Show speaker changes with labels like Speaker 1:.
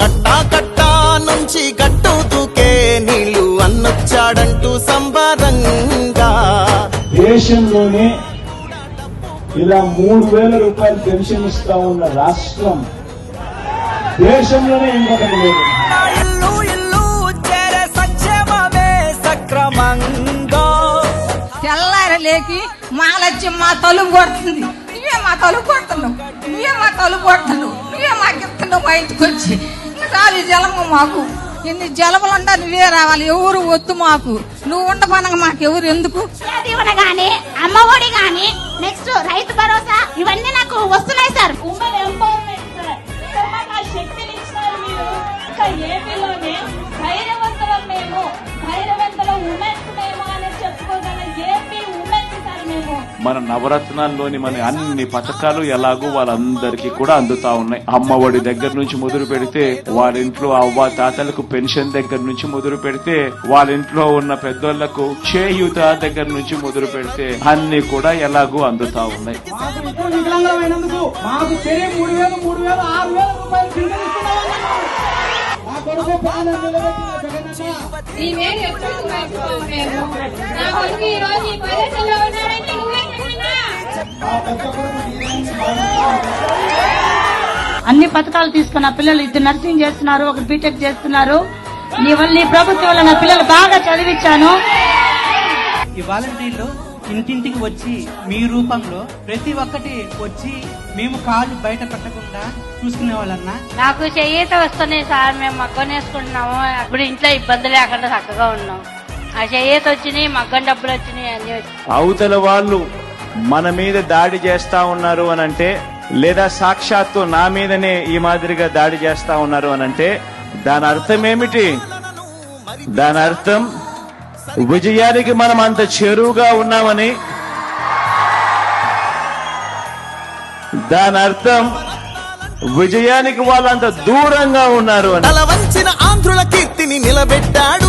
Speaker 1: కట్టా కట్టా నుంచి గట్టు దూకే నీళ్ళు అన్నొచ్చాడంటూ సంబరంగా.
Speaker 2: దేశంలోనే ఇలా మూడు వేల రూపాయలు పెన్షన్ ఇస్తా ఉన్న రాష్ట్రం దేశంలోనే ఇంకొకటి లేదు.
Speaker 1: ఇల్లు ఇల్లు చేరే సక్రమంగా.
Speaker 3: తెల్లారి లేకి మాలచ్చి మా తలుపు కొడుతుంది. నువ్వే మా తలుపు కొడుతున్నావు? నువ్వే మా తలుపు కొడుతున్నావు? నువ్వే మాకు ఇస్తున్నావు మా ఇంటికి వచ్చి చాలు ఈ జలము మాకు. ఎన్ని జలములు ఉండా నువ్వే రావాలి ఎవరు వద్దు మాకు. నువ్వు ఉండపనగా మాకు ఎవరు ఎందుకు?
Speaker 4: దీవెన గాని అమ్మఒడి గాని నెక్స్ట్ రైతు భరోసా ఇవన్నీ నాకు వస్తున్నాయి సార్.
Speaker 5: Women empowerment sir. శక్తిని మీరు. ఇంకా ఏపీలోనే
Speaker 6: మన నవరత్నాల్లోని మన అన్ని పథకాలు ఎలాగో వాళ్ళందరికీ కూడా అందుతా ఉన్నాయి. అమ్మఒడి దగ్గర నుంచి మొదలు పెడితే వాళ్ళ ఇంట్లో అవ్వ తాతలకు పెన్షన్ దగ్గర నుంచి మొదలు పెడితే వాళ్ళ ఇంట్లో ఉన్న పెద్దోళ్ళకు చేయూత దగ్గర నుంచి మొదలు పెడితే అన్ని కూడా ఎలాగో అందుతా ఉన్నాయి.
Speaker 7: ఈ రోజు ఈ పొజిషన్లో
Speaker 8: అన్ని పథకాలు తీసుకున్న పిల్లలు ఇద్దరు నర్సింగ్ చేస్తున్నారు ఒకరు బీటెక్ చేస్తున్నారు. నీ వల్ల నీ ప్రభుత్వం వల్ల నా పిల్లలు బాగా చదివించాను.
Speaker 9: ఈ వాలంటీర్లు ఇంటింటికి వచ్చి మీ రూపంలో ప్రతి ఒక్కటి వచ్చి మేము కాళ్ళు బయట పెట్టకుండా చూసుకునే వాళ్ళన్నా?
Speaker 8: నాకు చెయ్యిత వస్తున్నాయి సార్ మేము మగ్గం వేసుకుంటున్నాము. అప్పుడు ఇంట్లో ఇబ్బంది లేకుండా చక్కగా ఉన్నాం. ఆ చెయ్యిత వచ్చినాయి మగ్గం డబ్బులు వచ్చినాయి అన్ని వచ్చినాయి.
Speaker 6: అవతల వాళ్ళు మన మీద దాడి చేస్తా ఉన్నారు అని అంటే లేదా సాక్షాత్తు నా మీదనే ఈ మాదిరిగా దాడి చేస్తా ఉన్నారు అని అంటే దాని అర్థం ఏమిటి దాని అర్థం విజయానికి మనం అంత చెరువుగా ఉన్నామని. దాని అర్థం విజయానికి వాళ్ళంత దూరంగా ఉన్నారు అని.
Speaker 1: ఆంధ్రుల కీర్తిని నిలబెట్టాడు.